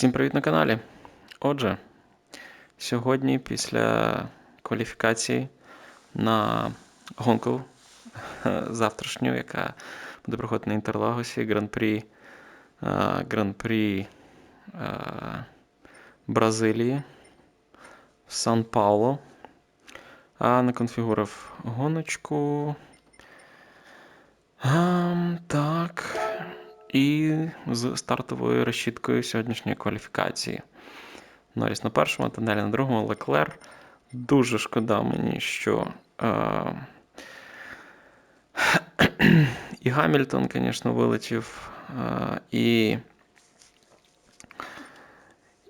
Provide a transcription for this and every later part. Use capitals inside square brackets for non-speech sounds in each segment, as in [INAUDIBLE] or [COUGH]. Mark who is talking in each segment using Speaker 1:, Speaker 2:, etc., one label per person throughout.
Speaker 1: Всім привіт на каналі. Отже, сьогодні після кваліфікації на гонку [LAUGHS] завтрашню, яка буде проходити на Інтерлагосі, гран-прі е, гран-прі е, Бразилії в Сан-Пауло. А наконфігурив гоночку. Ам, так. І з стартовою решіткою сьогоднішньої кваліфікації. Норріс на першому, Тонелі на другому, Леклер. Дуже шкода мені, що. Е- і Гамільтон, звісно, вилетів. Е- і.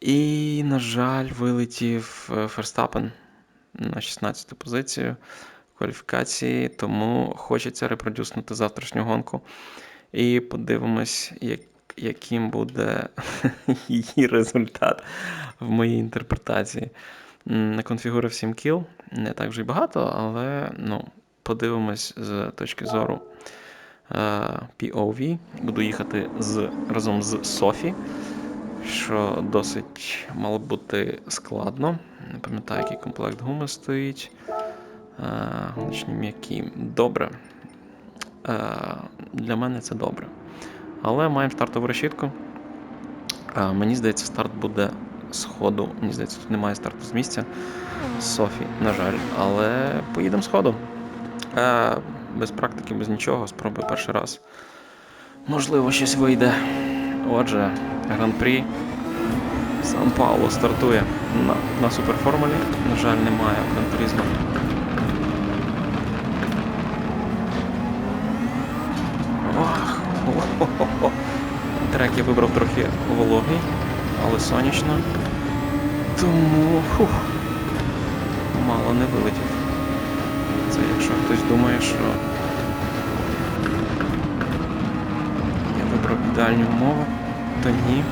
Speaker 1: І, на жаль, вилетів Ферстапен на 16 ту позицію кваліфікації, тому хочеться репродюснути завтрашню гонку. І подивимось, як, яким буде [LAUGHS] її результат в моїй інтерпретації. Наконфігурив 7 кіл, не так вже й багато, але ну, подивимось з точки зору uh, POV. Буду їхати з, разом з Софі, що досить мало бути складно. Не пам'ятаю, який комплект гуми стоїть. Гоночні uh, м'які. Добре. Е, для мене це добре. Але маємо стартову решітку. Е, мені здається, старт буде з ходу. Мені здається, тут немає старту з місця. Софі, на жаль, але поїдемо з ходу. Е, без практики, без нічого, спробую перший раз. Можливо, щось вийде. Отже, гран-прі Сан Пауло стартує на на суперформулі. На жаль, немає гран-прі знову. Хо-хо-хо. Трек я вибрав трохи вологий, але сонячно. Тому фух, мало не вилетів. Це якщо хтось думає, що я вибрав ідеальні умови, то ні.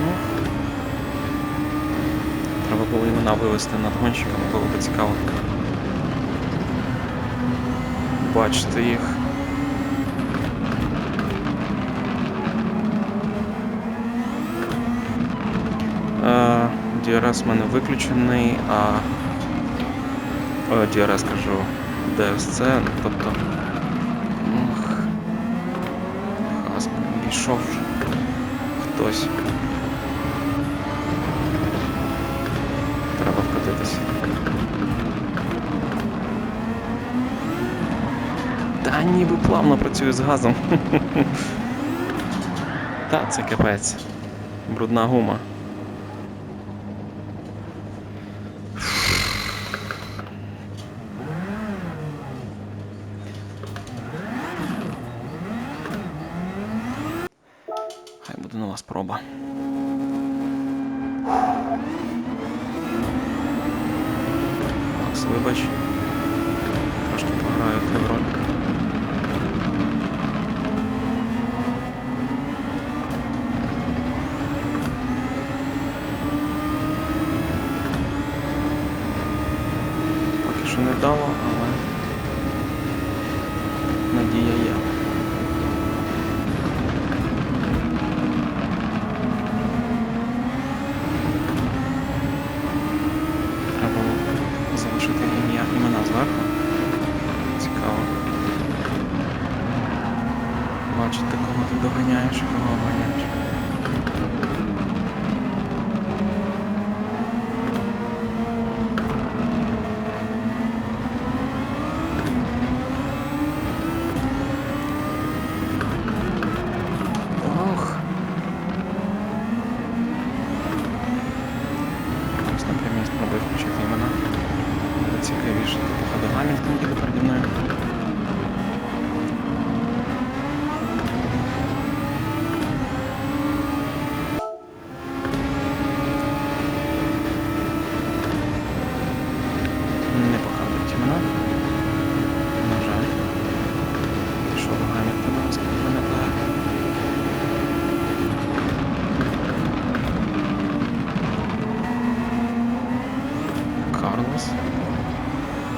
Speaker 1: Ну, Треба було імена вивести над гонщиками, було б цікаво. Бачити їх. DRS в мене виключений, а О, DRS кажу DSC, тобто. Хас пішов хтось. Треба вкотитися. Та ніби плавно працюю з газом. [LAUGHS] Та, це капець. Брудна гума. Хай буде нова спроба. Макс, вибач. Трошки пограю в Наприклад, спробую включити імена. Цікавіше, походу, тобто, Гамільтон буде переді мною.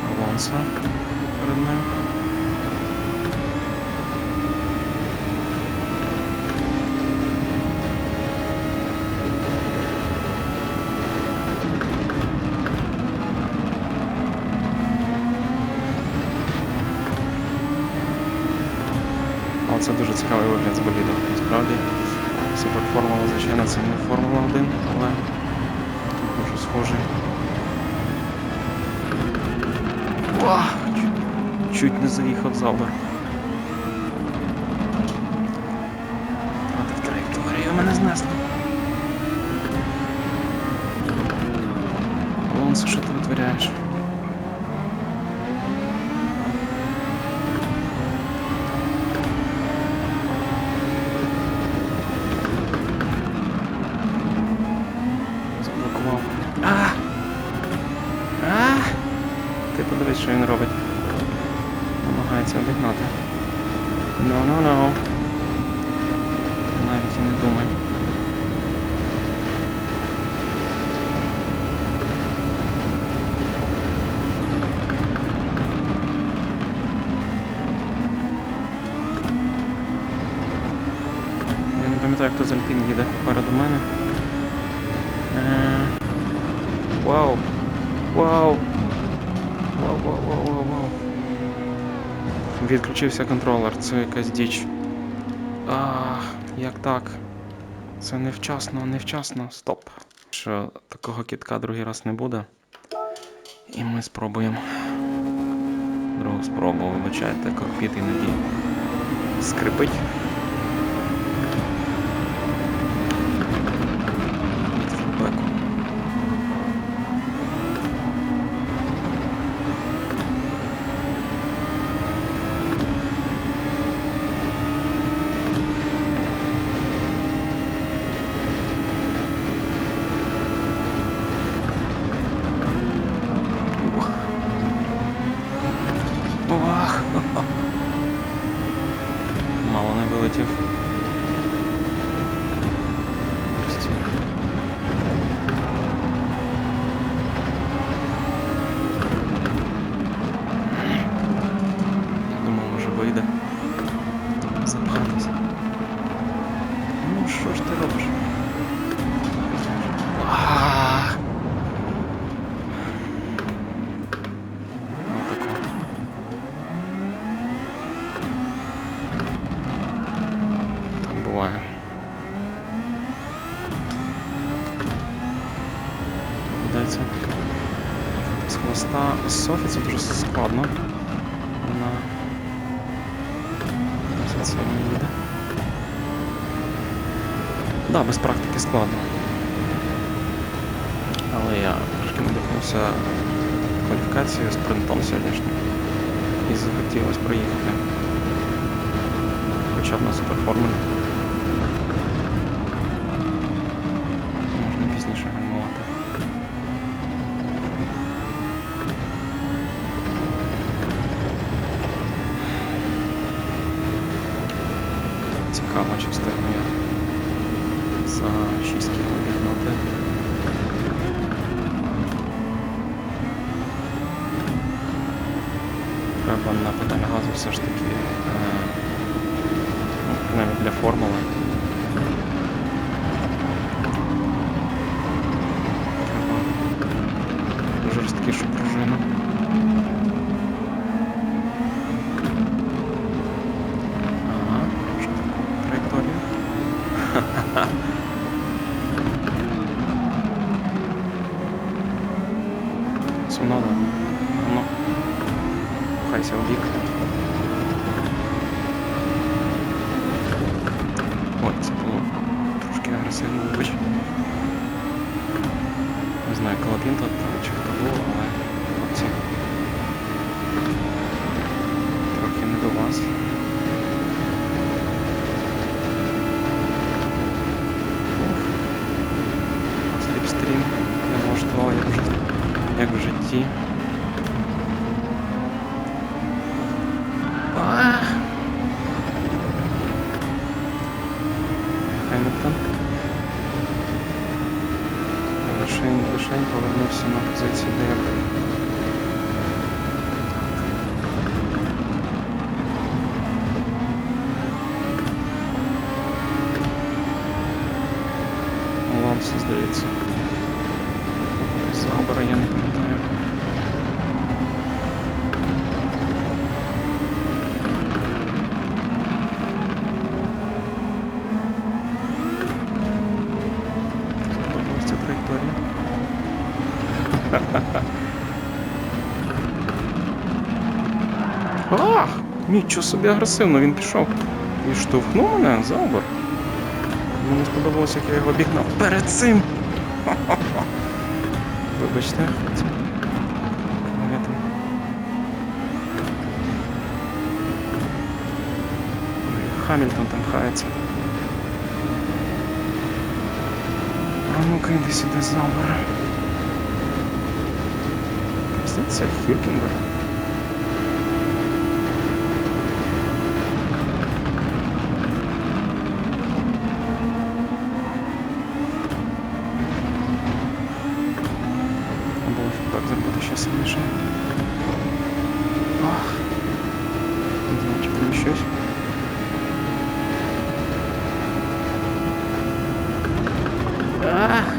Speaker 1: Алонсо перед це дуже цікавий вигляд з болідом, насправді. Суперформула, звичайно, це не Формула 1, але дуже схожий. Чуть, не заїхав забор. Втратив траєкторію, мене знесло. Алонсо, що ти витворяєш? Заблокував. А! А! Ти подивись, що він робить. Намагається обігнати. Ну, ну, ну. Навіть і не думай. Я не пам'ятаю, хто з Альпін їде попереду мене. Е, Вау! Вау! Вау, вау, вау, вау, вау. Відключився контролер, це якась діч. Ах, як так? Це невчасно, невчасно. Стоп. Що такого кітка другий раз не буде. І ми спробуємо. Другу спробу, вибачайте, кокпіт іноді скрипить. Від фідбеку. Ух. Ох. Мало не вилетів. Ось ці. Я думав, може вийде. Запхатися. Ну що ж ти робиш? А. Отако. Так буває. Вдається. З хвоста це дуже складно. Вона досить сильно їде. Да, без практики складно. Але я трошки надихнувся кваліфікацією спринтом сьогоднішнім. І захотілося проїхати. Хоча б на суперформулі. Можна пізніше гальмувати. Цікаво, чи встигну я за 6 кіл обігнати. Треба на педаль газу все ж таки, е, ну, принаймні для формули. Треба жорсткішу пружину. трошки агресивно, вибач. Не знаю, Калапін тут чи хто був, але хлопці. Трохи не до вас. Ух. Сліпстрім не влаштував, як в житті. Як в житті. Ах. Хемілтон. Лишень, лишень повернувся на позиції, де [LAUGHS] Ах! Нічого собі агресивно, він пішов і штовхнув мене за обор. Мені сподобалося, як я його обігнав. Перед цим! [LAUGHS] Вибачте, Хамільтон там хається. А ну-ка, йди сюди, замер обор. Здається, Хюркінгер. Або так зробити ще сильніше. Ах. Не знаю, чи поміщусь. Ах.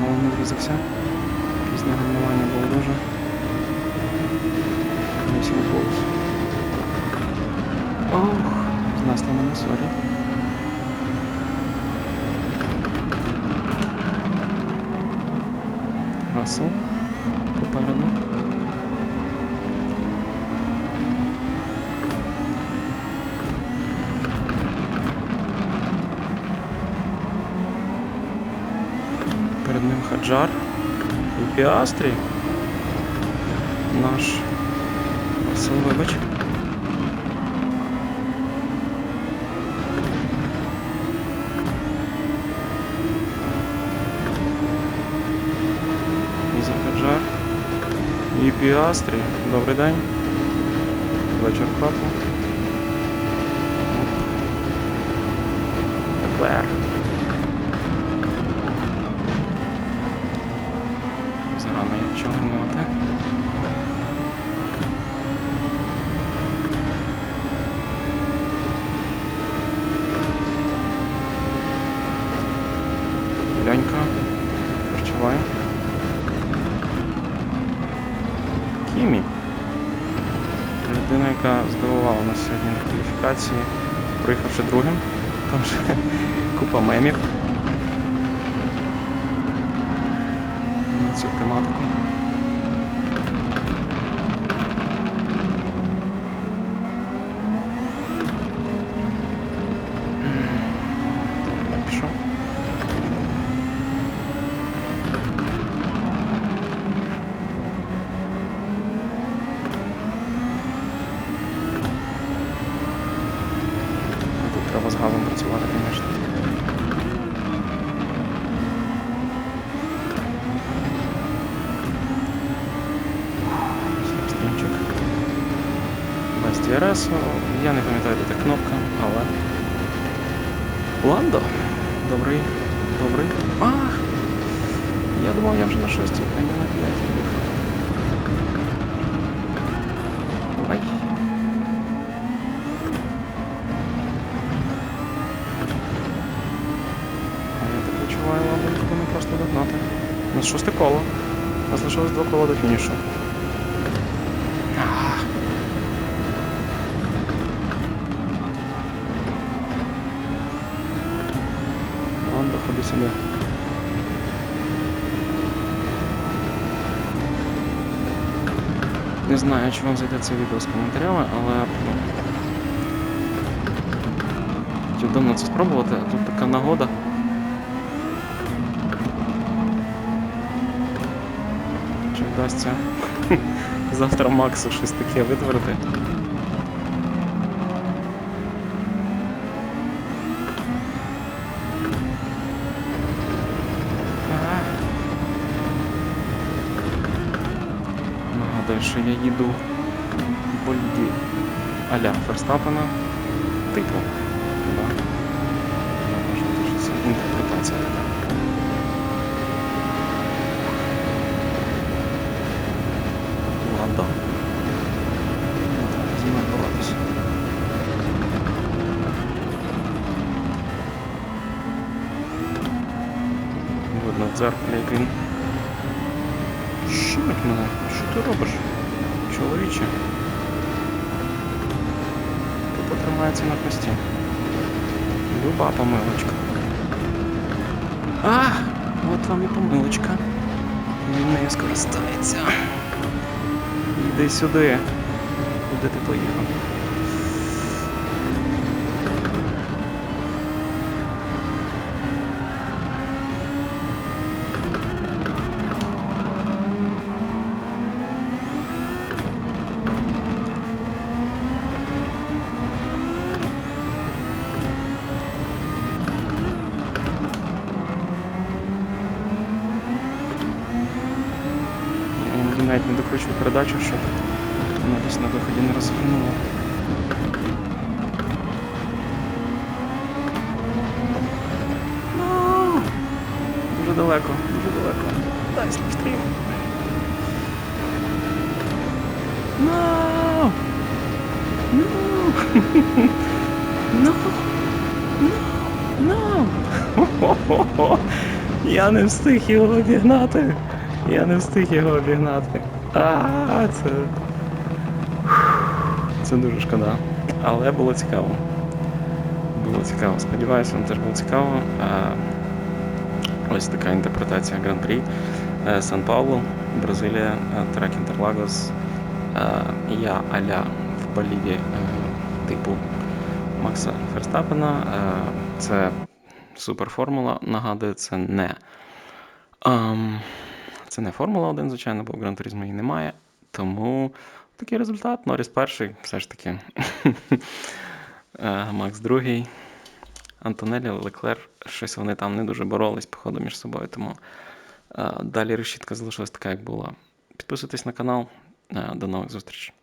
Speaker 1: Мало не врізався. Пісне гальмування було дуже. Не сів голос. Ох, знесло мене, сорі. Рассел попереду. Перед ним Хаджар Піастрі. Наш вибач. І Піастрі. Добрий день. Вечір хату. На проїхавши другим. Там вже купа мемів. На цю тематику. Добре, пішов. Тут треба з газом працювати, звісно. Стрімчик. Без Я не пам'ятаю, де та кнопка, але. Ландо. Добрий. Добрий. Ах! Я думав, я вже на шостій, а не на п'ятій. А я так відчуваю, ладно, не просто догнати. У нас шосте коло. У два кола до фінішу. Ходи сюди. Не знаю, чи вам зайде це відео з коментарями, але хотів давно це спробувати, а тут така нагода. Чи вдасться [LAUGHS] завтра Максу щось таке витворити? Ага. Нагадую, що я їду в Больді аля Ферстапена. Типу. Да. Це інтерпретація така. Ладно. Зі мною боротися. Видно в дзеркалі, як він. Щемить мене. Що ти робиш? Чоловіче. Ти потримається на хвості. Люба помилочка. А! От вам і помилочка. Він нею скористається. Іди сюди. Куди ти поїхав? Докручую передачу, щоб вона десь на виході не розвернула. Ну, Дуже далеко, дуже далеко. Дай спустрів. No! No! No! No! No! Я не встиг його обігнати. Я не встиг його обігнати. А, це. Це дуже шкода. Але було цікаво. Було цікаво. Сподіваюся, вам теж було цікаво. Ось така інтерпретація Гран-прі. Е, Сан-Паулу, Бразилія, е, трек Інтерлагос. Е, Я аля в боліді типу Макса Ферстапена. Це суперформула. Нагадую, це не. Це не Формула 1, звичайно, бо в Гран Туризмо її немає. Тому такий результат. Норріс перший, все ж таки. [LAUGHS] Е, Макс другий. Антонелі, Леклер, щось вони там не дуже боролись, походу, між собою. Тому е, далі решітка залишилась така, як була. Підписуйтесь на канал. Е, До нових зустрічей.